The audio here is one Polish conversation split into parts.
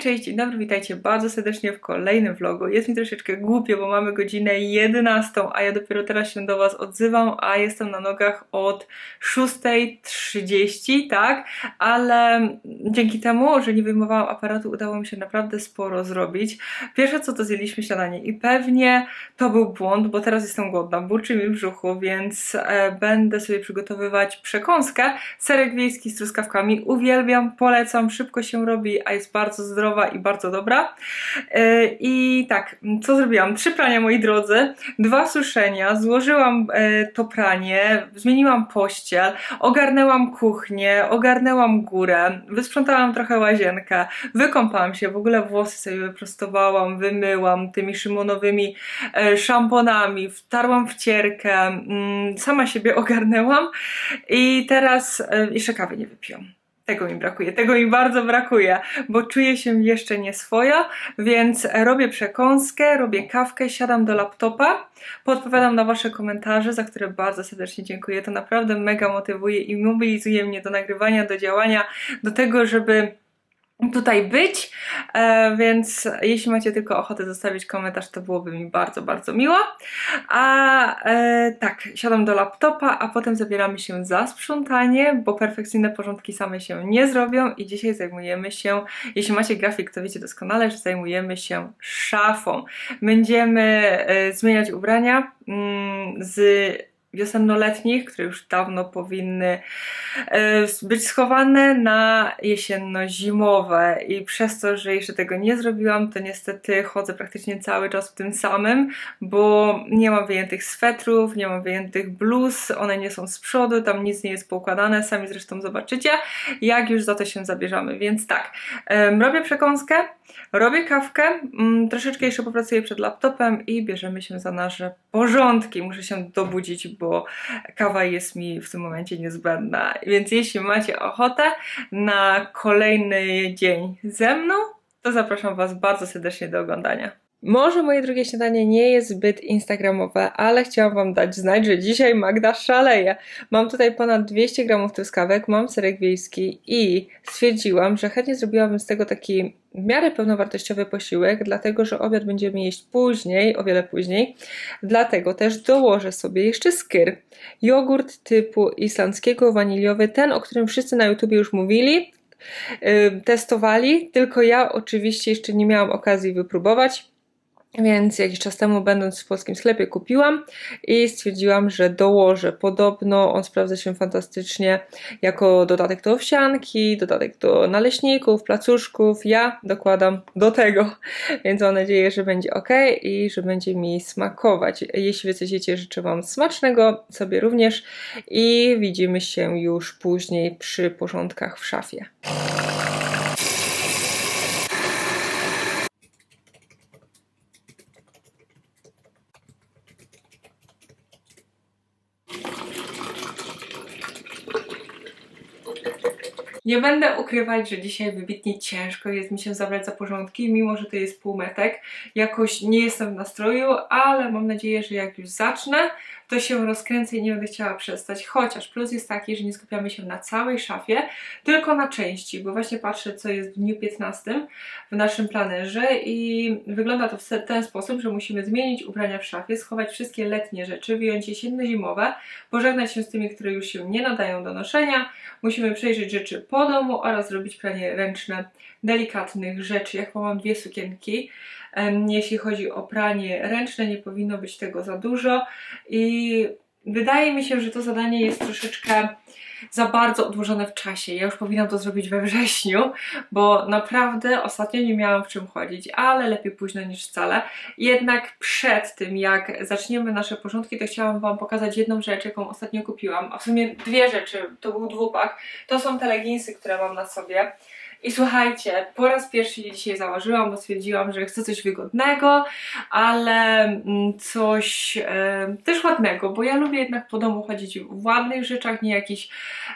Cześć, dzień dobry, witajcie bardzo serdecznie w kolejnym vlogu. Jest mi troszeczkę głupio, bo mamy godzinę 11, a ja dopiero teraz się do Was odzywam, a jestem na nogach od 6.30, tak? Ale dzięki temu, że nie wyjmowałam aparatu, udało mi się naprawdę sporo zrobić. Pierwsze co to zjedliśmy śniadanie i pewnie to był błąd, bo teraz jestem głodna, burczy mi brzuchu, więc e, będę sobie przygotowywać przekąskę. Serek wiejski z truskawkami. Uwielbiam, polecam, szybko się robi, a jest bardzo i bardzo dobra. E, I tak, co zrobiłam? Trzy prania, moi drodzy, dwa suszenia, złożyłam e, to pranie, zmieniłam pościel, ogarnęłam kuchnię, ogarnęłam górę, wysprzątałam trochę łazienkę, wykąpałam się, w ogóle włosy sobie wyprostowałam, wymyłam tymi szymonowymi e, szamponami, wtarłam wcierkę, mm, sama siebie ogarnęłam i teraz jeszcze kawy nie wypiłam. Tego mi brakuje, tego mi bardzo brakuje, bo czuję się jeszcze nieswojo, więc robię przekąskę, robię kawkę, siadam do laptopa, podpowiadam na Wasze komentarze, za które bardzo serdecznie dziękuję. To naprawdę mega motywuje i mobilizuje mnie do nagrywania, do działania, do tego, żeby tutaj być, e, więc jeśli macie tylko ochotę zostawić komentarz, to byłoby mi bardzo, bardzo miło. A e, tak, siadam do laptopa, a potem zabieramy się za sprzątanie, bo perfekcyjne porządki same się nie zrobią i dzisiaj zajmujemy się, jeśli macie grafik, to wiecie doskonale, że zajmujemy się szafą. Będziemy e, zmieniać ubrania mm, z wiosennoletnich, które już dawno powinny e, być schowane na jesienno-zimowe. I przez to, że jeszcze tego nie zrobiłam, to niestety chodzę praktycznie cały czas w tym samym, bo nie mam wyjętych swetrów, nie mam wyjętych bluz, one nie są z przodu, tam nic nie jest poukładane, sami zresztą zobaczycie, jak już za to się zabierzemy, więc tak, robię przekąskę, robię kawkę, mm, troszeczkę jeszcze popracuję przed laptopem i bierzemy się za nasze porządki, muszę się dobudzić, bo kawa jest mi w tym momencie niezbędna. Więc jeśli macie ochotę na kolejny dzień ze mną, to zapraszam Was bardzo serdecznie do oglądania. Może moje drugie śniadanie nie jest zbyt instagramowe, ale chciałam Wam dać znać, że dzisiaj Magda szaleje. Mam tutaj ponad 200 gramów truskawek, mam serek wiejski i stwierdziłam, że chętnie zrobiłabym z tego taki w miarę pełnowartościowy posiłek, dlatego że obiad będziemy jeść później, o wiele później. Dlatego też dołożę sobie jeszcze skyr. Jogurt typu islandzkiego, waniliowy, ten, o którym wszyscy na YouTubie już mówili, testowali, tylko ja oczywiście jeszcze nie miałam okazji wypróbować. Więc jakiś czas temu, będąc w polskim sklepie, kupiłam i stwierdziłam, że dołożę. Podobno on sprawdza się fantastycznie jako dodatek do owsianki, dodatek do naleśników, placuszków. Ja dokładam do tego, więc mam nadzieję, że będzie ok i że będzie mi smakować. Jeśli wy coś jecie, życzę Wam smacznego, sobie również i widzimy się już później przy porządkach w szafie. Nie będę ukrywać, że dzisiaj wybitnie ciężko jest mi się zabrać za porządki, mimo że to jest półmetek. Jakoś nie jestem w nastroju, ale mam nadzieję, że jak już zacznę, to się rozkręcę i nie będę chciała przestać. Chociaż plus jest taki, że nie skupiamy się na całej szafie, tylko na części, bo właśnie patrzę, co jest w dniu 15 w naszym planerze i wygląda to w ten sposób, że musimy zmienić ubrania w szafie, schować wszystkie letnie rzeczy, wyjąć jesienno-zimowe, pożegnać się z tymi, które już się nie nadają do noszenia. Musimy przejrzeć rzeczy po domu oraz zrobić pranie ręczne delikatnych rzeczy. Jak mam dwie sukienki, Jeśli chodzi o pranie ręczne, nie powinno być tego za dużo i wydaje mi się, że to zadanie jest troszeczkę za bardzo odłożone w czasie. Ja już powinnam to zrobić we wrześniu, bo naprawdę ostatnio nie miałam w czym chodzić, ale lepiej późno niż wcale. Jednak przed tym, jak zaczniemy nasze porządki, to chciałam Wam pokazać jedną rzecz, jaką ostatnio kupiłam, a w sumie dwie rzeczy, to był dwupak. To są te leginsy, które mam na sobie. I słuchajcie, po raz pierwszy je dzisiaj założyłam, bo stwierdziłam, że chcę coś wygodnego, ale mm, coś e, też ładnego, bo ja lubię jednak po domu chodzić w ładnych rzeczach, nie jakichś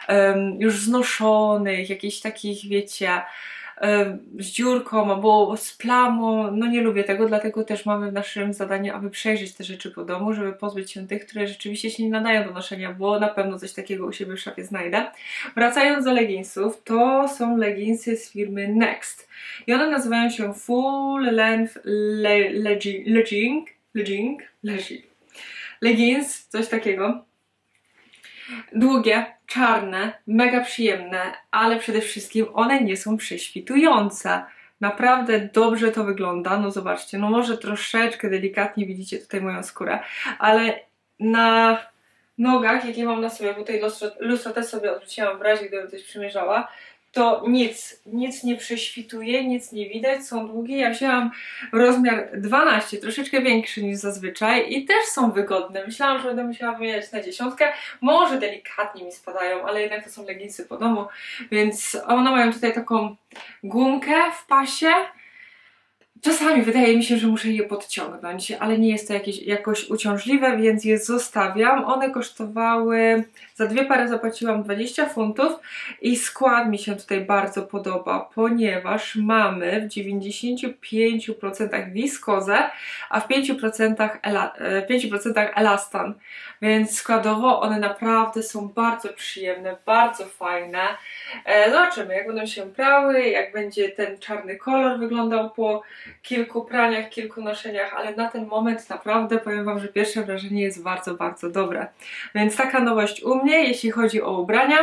em, już znoszonych, jakichś takich, wiecie, e, z dziurką albo z plamą. No nie lubię tego, dlatego też mamy w naszym zadaniu, aby przejrzeć te rzeczy po domu, żeby pozbyć się tych, które rzeczywiście się nie nadają do noszenia, bo na pewno coś takiego u siebie w szafie znajdę. Wracając do leginsów, to są leginsy z firmy Next. I one nazywają się Full Length le Legging, Legging, Legging, Legging, Leggings, coś takiego. Długie, czarne, mega przyjemne, ale przede wszystkim one nie są prześwitujące. Naprawdę dobrze to wygląda. No zobaczcie, no może troszeczkę delikatnie widzicie tutaj moją skórę, ale na nogach, jakie mam na sobie, bo lustro też sobie odwróciłam w razie, gdybym coś przymierzała, to nic, nic nie prześwituje, nic nie widać, są długie. Ja wzięłam rozmiar 12, troszeczkę większy niż zazwyczaj i też są wygodne. Myślałam, że będę musiała wymieniać na dziesiątkę. Może delikatnie mi spadają, ale jednak to są leginsy po domu, więc one mają tutaj taką gumkę w pasie. Czasami wydaje mi się, że muszę je podciągnąć, ale nie jest to jakieś, jakoś uciążliwe, więc je zostawiam. One kosztowały, za dwie pary zapłaciłam 20 funtów i skład mi się tutaj bardzo podoba, ponieważ mamy w 95% wiskozę, a w 5%, ela, e, 5% elastan. Więc składowo one naprawdę są bardzo przyjemne, bardzo fajne. E, zobaczymy, jak będą się prały, jak będzie ten czarny kolor wyglądał po kilku praniach, kilku noszeniach, ale na ten moment naprawdę powiem Wam, że pierwsze wrażenie jest bardzo, bardzo dobre. Więc taka nowość u mnie, jeśli chodzi o ubrania.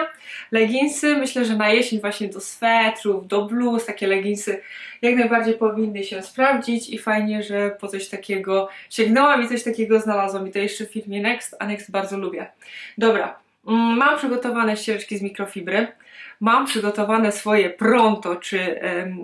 Leginsy, myślę, że na jesień właśnie do swetrów, do bluz, takie leginsy jak najbardziej powinny się sprawdzić i fajnie, że po coś takiego sięgnęłam i coś takiego znalazłam i to jeszcze w firmie Next, a Next bardzo lubię. Dobra, mm, mam przygotowane ścieżki z mikrofibry, mam przygotowane swoje pronto, czy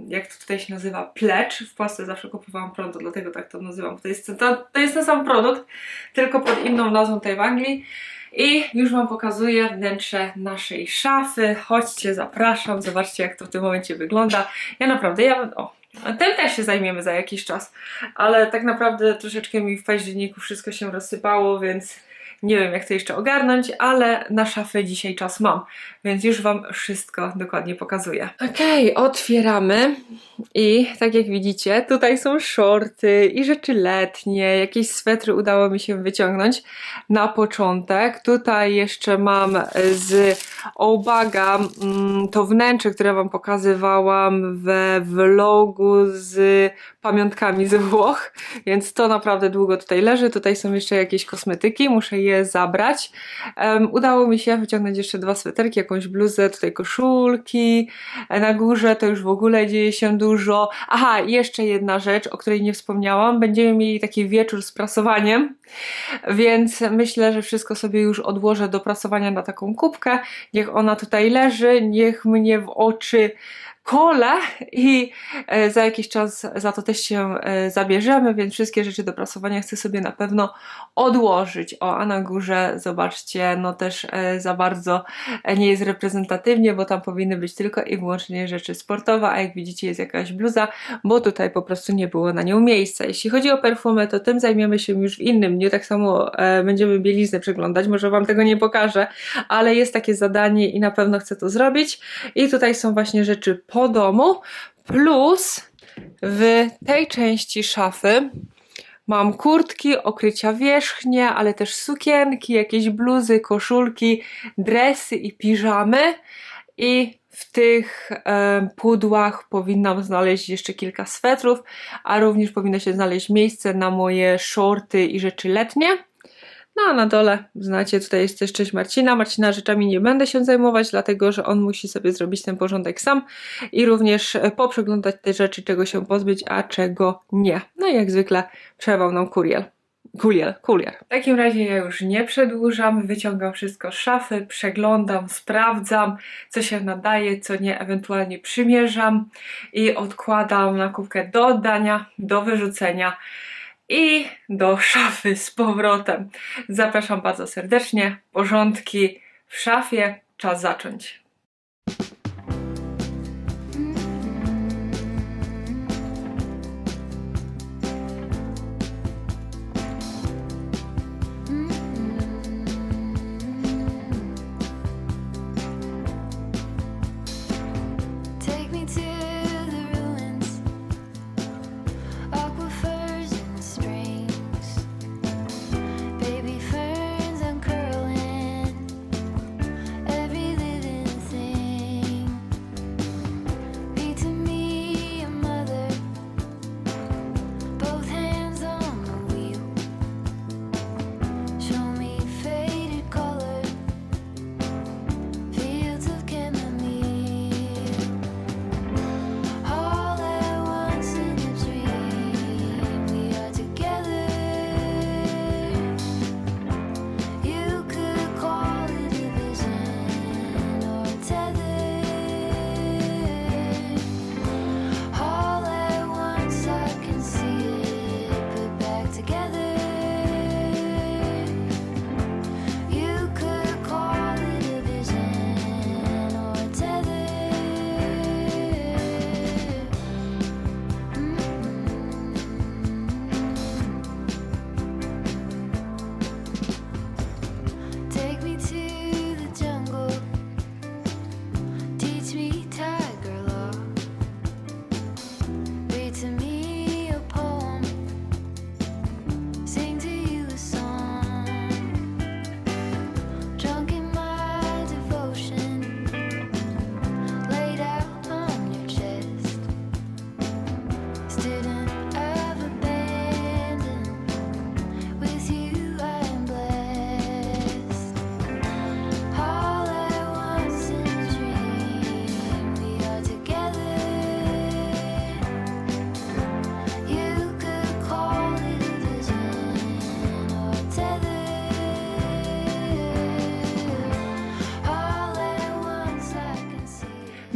jak to tutaj się nazywa, plecz. W Polsce zawsze kupowałam pronto, dlatego tak to nazywam. To jest, to, to jest ten sam produkt, tylko pod inną nazwą tutaj w Anglii. I już Wam pokazuję wnętrze naszej szafy. Chodźcie, zapraszam, zobaczcie jak to w tym momencie wygląda. Ja naprawdę, ja... O, tym też się zajmiemy za jakiś czas, ale tak naprawdę troszeczkę mi w październiku wszystko się rozsypało, więc nie wiem jak to jeszcze ogarnąć, ale na szafę dzisiaj czas mam, więc już Wam wszystko dokładnie pokazuję. Okej, otwieramy i tak jak widzicie, tutaj są shorty i rzeczy letnie, jakieś swetry udało mi się wyciągnąć na początek. Tutaj jeszcze mam z Obaga mm, to wnętrze, które Wam pokazywałam we vlogu z pamiątkami ze Włoch, więc to naprawdę długo tutaj leży. Tutaj są jeszcze jakieś kosmetyki, muszę je zabrać. Udało mi się wyciągnąć jeszcze dwa sweterki, jakąś bluzę, tutaj koszulki. Na górze to już w ogóle dzieje się dużo. Aha, jeszcze jedna rzecz, o której nie wspomniałam. Będziemy mieli taki wieczór z prasowaniem, więc myślę, że wszystko sobie już odłożę do prasowania na taką kubkę. Niech ona tutaj leży, niech mnie w oczy kole i e, za jakiś czas za to też się e, zabierzemy, więc wszystkie rzeczy do prasowania chcę sobie na pewno odłożyć. O, a na górze zobaczcie, no też e, za bardzo nie jest reprezentatywnie, bo tam powinny być tylko i wyłącznie rzeczy sportowe, a jak widzicie jest jakaś bluza, bo tutaj po prostu nie było na nią miejsca. Jeśli chodzi o perfumę, to tym zajmiemy się już w innym dniu, tak samo będziemy bieliznę przeglądać, może Wam tego nie pokażę, ale jest takie zadanie i na pewno chcę to zrobić. I tutaj są właśnie rzeczy po domu, plus w tej części szafy mam kurtki, okrycia wierzchnie, ale też sukienki, jakieś bluzy, koszulki, dresy i piżamy. I w tych pudłach powinnam znaleźć jeszcze kilka swetrów, a również powinno się znaleźć miejsce na moje shorty i rzeczy letnie. No a na dole, znacie, tutaj jest też cześć Marcina. Marcina rzeczami nie będę się zajmować, dlatego że on musi sobie zrobić ten porządek sam i również e, poprzeglądać te rzeczy, czego się pozbyć, a czego nie. No i jak zwykle przewał nam kurier. Kurier, kurier. W takim razie ja już nie przedłużam, wyciągam wszystko z szafy, przeglądam, sprawdzam, co się nadaje, co nie, ewentualnie przymierzam i odkładam na kubkę do oddania, do wyrzucenia i do szafy z powrotem. Zapraszam bardzo serdecznie. Porządki w szafie. Czas zacząć.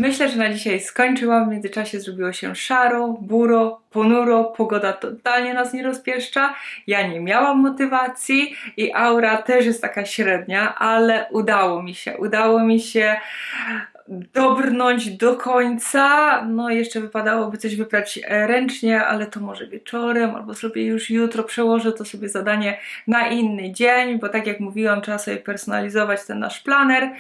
Myślę, że na dzisiaj skończyłam. W międzyczasie zrobiło się szaro, buro, ponuro, pogoda totalnie nas nie rozpieszcza. Ja nie miałam motywacji i aura też jest taka średnia, ale udało mi się. Udało mi się dobrnąć do końca. No, jeszcze wypadałoby coś wybrać e, ręcznie, ale to może wieczorem, albo zrobię już jutro, przełożę to sobie zadanie na inny dzień, bo tak jak mówiłam, trzeba sobie personalizować ten nasz planer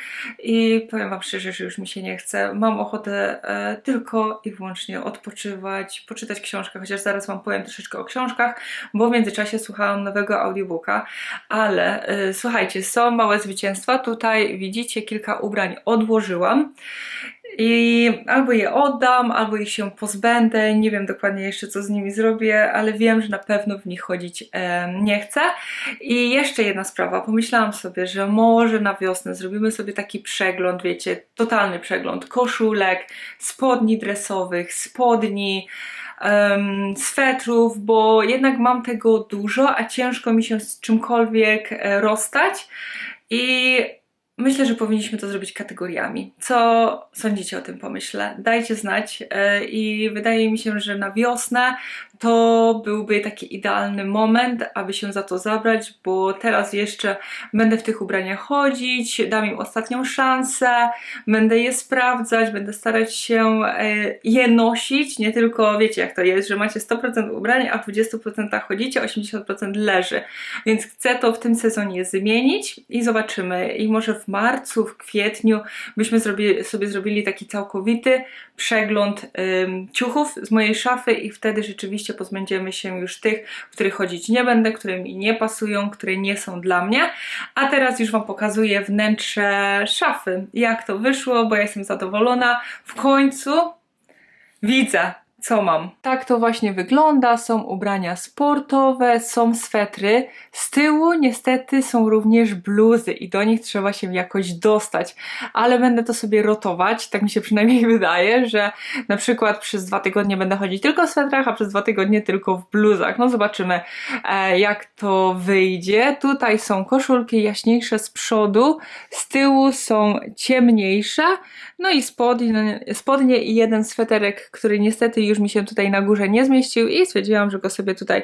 i powiem Wam szczerze, że już mi się nie chce. Mam ochotę e, tylko i wyłącznie odpoczywać, poczytać książkę, chociaż zaraz Wam powiem troszeczkę o książkach, bo w międzyczasie słuchałam nowego audiobooka, ale e, słuchajcie, są małe zwycięstwa. Tutaj widzicie, kilka ubrań odłożyłam. I albo je oddam, albo ich się pozbędę. Nie wiem dokładnie jeszcze, co z nimi zrobię, ale wiem, że na pewno w nich chodzić e, nie chcę. I jeszcze jedna sprawa. Pomyślałam sobie, że może na wiosnę zrobimy sobie taki przegląd, wiecie, totalny przegląd koszulek, spodni dresowych, spodni. em, swetrów, bo jednak mam tego dużo, a ciężko mi się z czymkolwiek e, rozstać. I Myślę, że powinniśmy to zrobić kategoriami. Co sądzicie o tym pomyśle? Dajcie znać e, i wydaje mi się, że na wiosnę to byłby taki idealny moment, aby się za to zabrać, bo teraz jeszcze będę w tych ubraniach chodzić, dam im ostatnią szansę, będę je sprawdzać, będę starać się e, je nosić, nie tylko wiecie jak to jest, że macie 100% ubrań, a w 20% chodzicie, 80% leży. Więc chcę to w tym sezonie zmienić i zobaczymy. I może w marcu, w kwietniu byśmy sobie zrobili taki całkowity przegląd ciuchów z mojej szafy i wtedy rzeczywiście pozbędziemy się już tych, w których chodzić nie będę, które mi nie pasują, które nie są dla mnie. A teraz już Wam pokazuję wnętrze szafy, jak to wyszło, bo ja jestem zadowolona. W końcu widzę, co mam. Tak to właśnie wygląda. Są ubrania sportowe, są swetry. Z tyłu niestety są również bluzy i do nich trzeba się jakoś dostać, ale będę to sobie rotować. Tak mi się przynajmniej wydaje, że na przykład przez dwa tygodnie będę chodzić tylko w swetrach, a przez dwa tygodnie tylko w bluzach. No zobaczymy, e, jak to wyjdzie. Tutaj są koszulki jaśniejsze z przodu, z tyłu są ciemniejsze, no i spodnie, spodnie i jeden sweterek, który niestety już mi się tutaj na górze nie zmieścił i stwierdziłam, że go sobie tutaj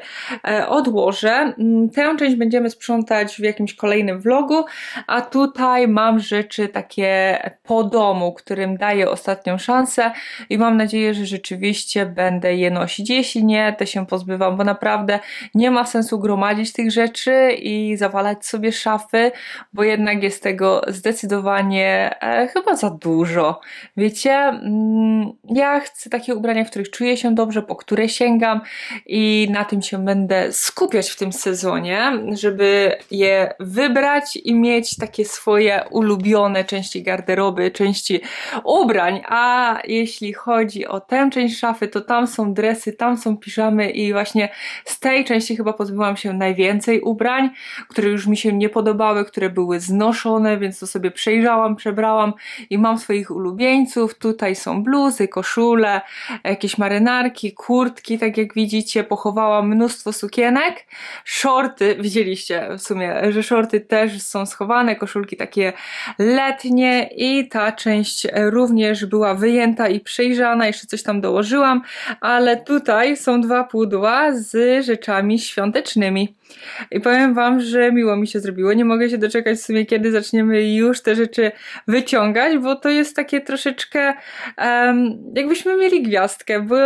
e, odłożę. Mm, Tę część będziemy sprzątać w jakimś kolejnym vlogu, a tutaj mam rzeczy takie po domu, którym daję ostatnią szansę i mam nadzieję, że rzeczywiście będę je nosić. Jeśli nie, to się pozbywam, bo naprawdę nie ma sensu gromadzić tych rzeczy i zawalać sobie szafy, bo jednak jest tego zdecydowanie e, chyba za dużo. Wiecie, mm, ja chcę takie ubrania, w których czuję się dobrze, po które sięgam i na tym się będę skupiać w tym sezonie, żeby je wybrać i mieć takie swoje ulubione części garderoby, części ubrań. A jeśli chodzi o tę część szafy, to tam są dresy, tam są piżamy i właśnie z tej części chyba pozbyłam się najwięcej ubrań, które już mi się nie podobały, które były znoszone, więc to sobie przejrzałam, przebrałam i mam swoich ulubieńców. Tutaj są bluzy, koszule, jakieś marynarki, kurtki, tak jak widzicie, pochowałam mnóstwo sukienek. Shorty, widzieliście w sumie, że shorty też są schowane, koszulki takie letnie i ta część również była wyjęta i przejrzana, jeszcze coś tam dołożyłam, ale tutaj są dwa pudła z rzeczami świątecznymi. I powiem Wam, że miło mi się zrobiło. Nie mogę się doczekać w sumie, kiedy zaczniemy już te rzeczy wyciągać, bo to jest takie troszeczkę um, jakbyśmy mieli gwiazdkę, bo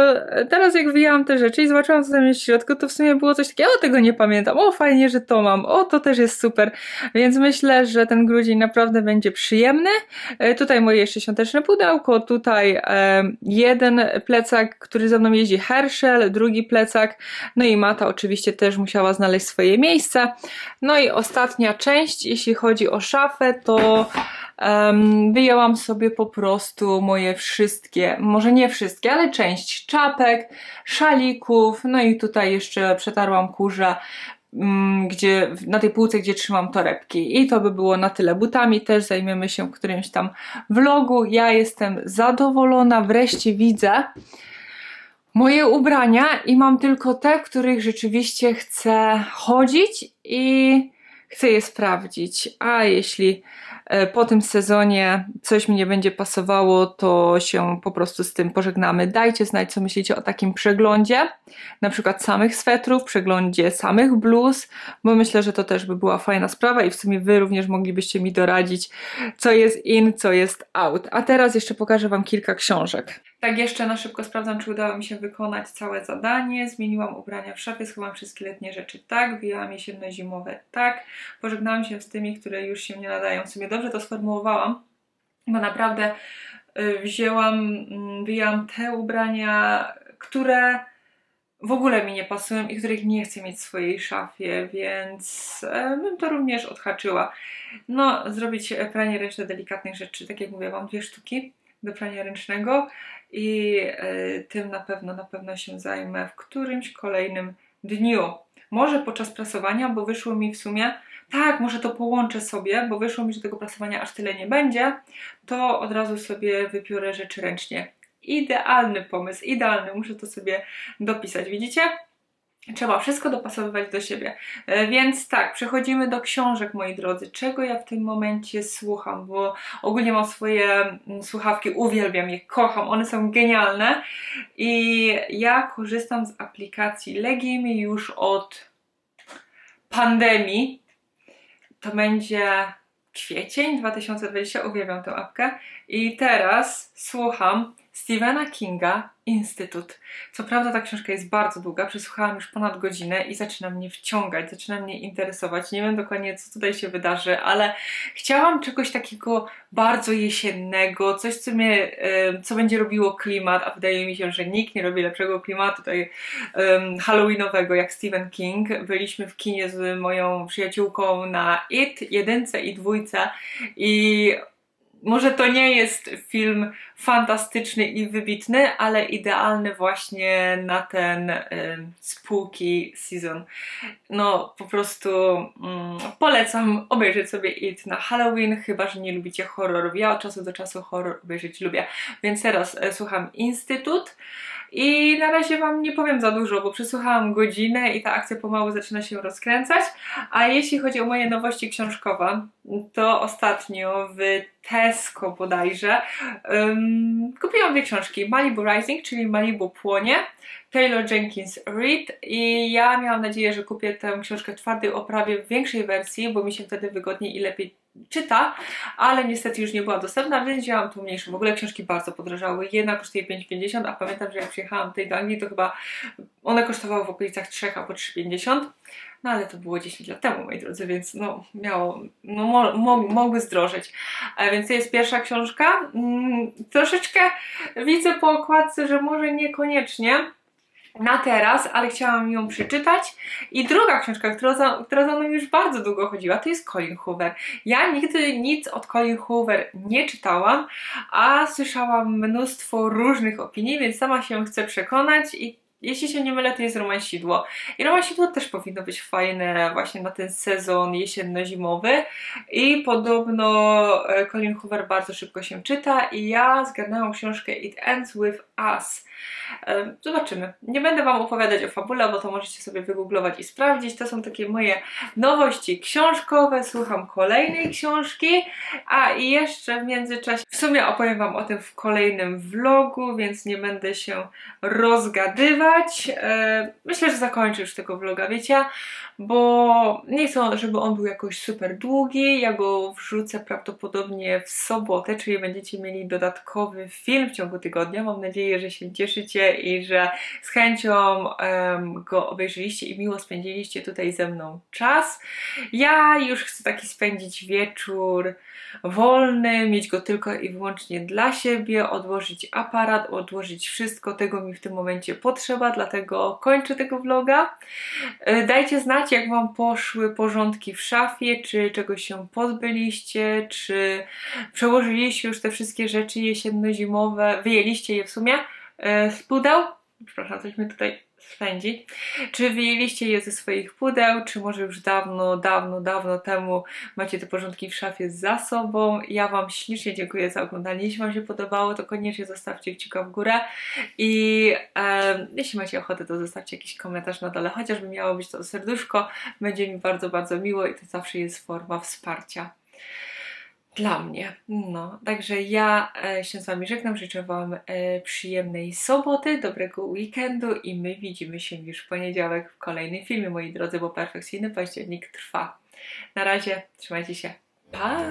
teraz jak wyjęłam te rzeczy i zobaczyłam, co tam jest w środku, to w sumie było coś takiego, o tego nie pamiętam, o fajnie, że to mam, o to też jest super. Więc myślę, że ten grudzień naprawdę będzie przyjemny. E, Tutaj moje jeszcze świąteczne pudełko, tutaj jeden plecak, który ze mną jeździ Herschel, drugi plecak, no i Mata oczywiście też musiała znaleźć swoje miejsce. No i ostatnia część, jeśli chodzi o szafę, to em, wyjęłam sobie po prostu moje wszystkie, może nie wszystkie, ale część czapek, szalików, no i tutaj jeszcze przetarłam kurze mm, gdzie, na tej półce, gdzie trzymam torebki. I to by było na tyle. Butami też zajmiemy się w którymś tam vlogu. Ja jestem zadowolona, wreszcie widzę moje ubrania i mam tylko te, w których rzeczywiście chcę chodzić i chcę je sprawdzić. A jeśli po tym sezonie coś mi nie będzie pasowało, to się po prostu z tym pożegnamy. Dajcie znać, co myślicie o takim przeglądzie, na przykład samych swetrów, przeglądzie samych bluz, bo myślę, że to też by była fajna sprawa i w sumie wy również moglibyście mi doradzić, co jest in, co jest out. A teraz jeszcze pokażę wam kilka książek. Tak jeszcze na szybko sprawdzam, czy udało mi się wykonać całe zadanie. Zmieniłam ubrania w szafie, schowałam wszystkie letnie rzeczy tak, wyjęłam jesienno-zimowe tak, pożegnałam się z tymi, które już się nie nadają. W sumie dobrze to sformułowałam, bo naprawdę y, wzięłam, mm, wyjęłam te ubrania, które w ogóle mi nie pasują i których nie chcę mieć w swojej szafie, więc e, bym to również odhaczyła. No, zrobić pranie ręczne delikatnych rzeczy, tak jak mówię, mam dwie sztuki do prania ręcznego i e, tym na pewno, na pewno się zajmę w którymś kolejnym dniu. Może podczas prasowania, bo wyszło mi w sumie, tak, może to połączę sobie, bo wyszło mi, że tego prasowania aż tyle nie będzie, to od razu sobie wypiórę rzeczy ręcznie. Idealny pomysł, idealny, muszę to sobie dopisać, widzicie? Trzeba wszystko dopasowywać do siebie. E, Więc tak, przechodzimy do książek, moi drodzy. Czego ja w tym momencie słucham? Bo ogólnie mam swoje mm, słuchawki, uwielbiam je, kocham, one są genialne. I ja korzystam z aplikacji Legimi już od pandemii. To będzie kwiecień 2020, uwielbiam tę apkę. I teraz słucham Stephena Kinga Instytut. Co prawda ta książka jest bardzo długa, przesłuchałam już ponad godzinę i zaczyna mnie wciągać, zaczyna mnie interesować. Nie wiem dokładnie, co tutaj się wydarzy, ale chciałam czegoś takiego bardzo jesiennego, coś, co, mnie, co będzie robiło klimat, a wydaje mi się, że nikt nie robi lepszego klimatu tutaj um, halloweenowego jak Stephen King. Byliśmy w kinie z moją przyjaciółką na It, jedynce i dwójce i może to nie jest film fantastyczny i wybitny, ale idealny właśnie na ten y, spooky season. No, po prostu mm, polecam obejrzeć sobie It na Halloween, chyba że nie lubicie horrorów. Ja od czasu do czasu horror obejrzeć lubię. Więc teraz y, słucham Instytut. I na razie Wam nie powiem za dużo, bo przesłuchałam godzinę i ta akcja pomału zaczyna się rozkręcać. A jeśli chodzi o moje nowości książkowe, to ostatnio w Tesco bodajże um, kupiłam dwie książki. Malibu Rising, czyli Malibu Płonie, Taylor Jenkins Reid i ja miałam nadzieję, że kupię tę książkę w twardej oprawie w większej wersji, bo mi się wtedy wygodniej i lepiej czyta, ale niestety już nie była dostępna, więc wzięłam tą mniejszą. W ogóle książki bardzo podrożały. Jedna kosztuje 5,50, a pamiętam, że jak przyjechałam tutaj do Anglii, to chyba one kosztowały w okolicach 3 albo 3,50. No ale to było 10 lat temu, moi drodzy, więc no miało, no mo, mo, mogły zdrożeć. A więc to jest pierwsza książka. Mm, troszeczkę widzę po okładce, że może niekoniecznie na teraz, ale chciałam ją przeczytać. I druga książka, która za, która za mną już bardzo długo chodziła, to jest Colin Hoover. Ja nigdy nic od Colin Hoover nie czytałam, a słyszałam mnóstwo różnych opinii, więc sama się chcę przekonać i jeśli się nie mylę, to jest romansidło. I romansidło też powinno być fajne właśnie na ten sezon jesienno-zimowy. I podobno e, Colin Hoover bardzo szybko się czyta i ja zgarnęłam książkę It Ends With Us. E, zobaczymy. Nie będę Wam opowiadać o fabule, bo to możecie sobie wygooglować i sprawdzić. To są takie moje nowości książkowe. Słucham kolejnej książki, a i jeszcze w międzyczasie w sumie opowiem Wam o tym w kolejnym vlogu, więc nie będę się rozgadywać. E, myślę, że zakończę już tego vloga, wiecie, bo nie chcę, żeby on był jakoś super długi. Ja go wrzucę prawdopodobnie w sobotę, czyli będziecie mieli dodatkowy film w ciągu tygodnia. Mam nadzieję, że się cieszycie i że z chęcią go obejrzyliście i miło spędziliście tutaj ze mną czas. Ja już chcę taki spędzić wieczór wolny, mieć go tylko i wyłącznie dla siebie, odłożyć aparat, odłożyć wszystko, tego mi w tym momencie potrzeba, dlatego kończę tego vloga. E, dajcie znać, jak Wam poszły porządki w szafie, czy czegoś się pozbyliście, czy przełożyliście już te wszystkie rzeczy jesienno-zimowe, wyjęliście je w sumie e, z pudeł. Przepraszam, coś mi tutaj spędzi. Czy wyjęliście je ze swoich pudeł, czy może już dawno, dawno, dawno temu macie te porządki w szafie za sobą. Ja Wam ślicznie dziękuję za oglądanie. Jeśli Wam się podobało, to koniecznie zostawcie kciuka w górę i e, jeśli macie ochotę, to zostawcie jakiś komentarz na dole, chociażby miało być to serduszko. Będzie mi bardzo, bardzo miło i to zawsze jest forma wsparcia. Dla mnie. No, także ja e, się z Wami żegnam, życzę Wam e, przyjemnej soboty, dobrego weekendu i my widzimy się już w poniedziałek w kolejnym filmie, moi drodzy, bo perfekcyjny październik trwa. Na razie, trzymajcie się. Pa!